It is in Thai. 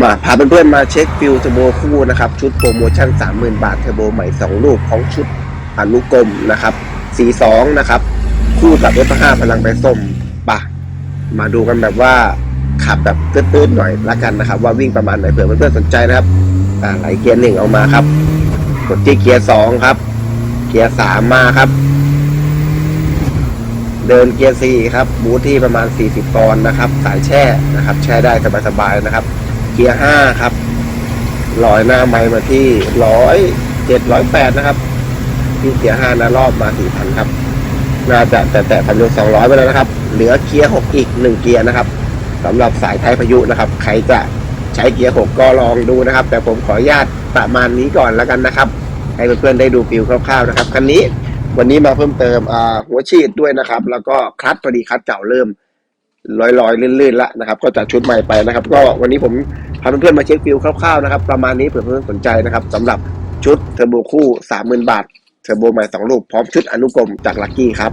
มาพาเพื่อนๆมาเช็คฟิลเทอร์โบคู่นะครับ ชุดโปรโมชั่น 30,000 บาทเทอร์โบใหม่ 2 ลูกของชุดอนุกรมนะครับ42นะครับ คู่กับ F5 พลังไปส้มปะมาดูกันแบบว่าขับแบบตื้นๆหน่อยละกันนะครับ ว่าวิ่งประมาณไหนเผื่อเพื่อนๆสนใจนะครับอ่าไหลเกียร์หนึ่งออกมาครับกดที่เกียร์สองครับ เกียร์สามมาครับ เดินเกียร์สี่ครับบูทที่ประมาณ 40ปอนด์นะครับ สายแช่นะครับ แช่ได้สบายๆนะครับ เกียร์ห้าครับลอยหน้าไม้มาที่ร้อยเจ็ดร้อยแปดนะครับที่เกียร์ห้านะรอบมาสี่พันครับ น่าจะแต่แต่พันยนสองร้อยไปแล้วนะครับ เหลือเกียร์หกอีกหนึ่งเกียร์นะครับสำหรับสายไทยพายุนะครับ ใครจะใช้เกียร์หกก็ลองดูนะครับ แต่ผมขออนุญาตประมาณนี้ก่อนแล้วกันนะครับ ให้เพื่อนๆได้ดูฟิลคร่าวๆนะครับคันนี้วันนี้มาเพิ่มเติมหัวฉีดด้วยนะครับ แล้วก็คลัตพอดีคลัตเก่าเริ่ม ลอยๆลื่นๆละนะครับ ก็จัดชุดใหม่ไปนะครับ ก็วันนี้ผมพาเพื่อนๆมาเช็คฟิลคร่าวๆนะครับ ประมาณนี้เผื่อเพื่อนๆสนใจนะครับสำหรับชุดเทอร์โบคู่ 30,000 บาท เทอร์โบใหม่2ลูกพร้อมชุดอนุกรมจากลักกี้ครับ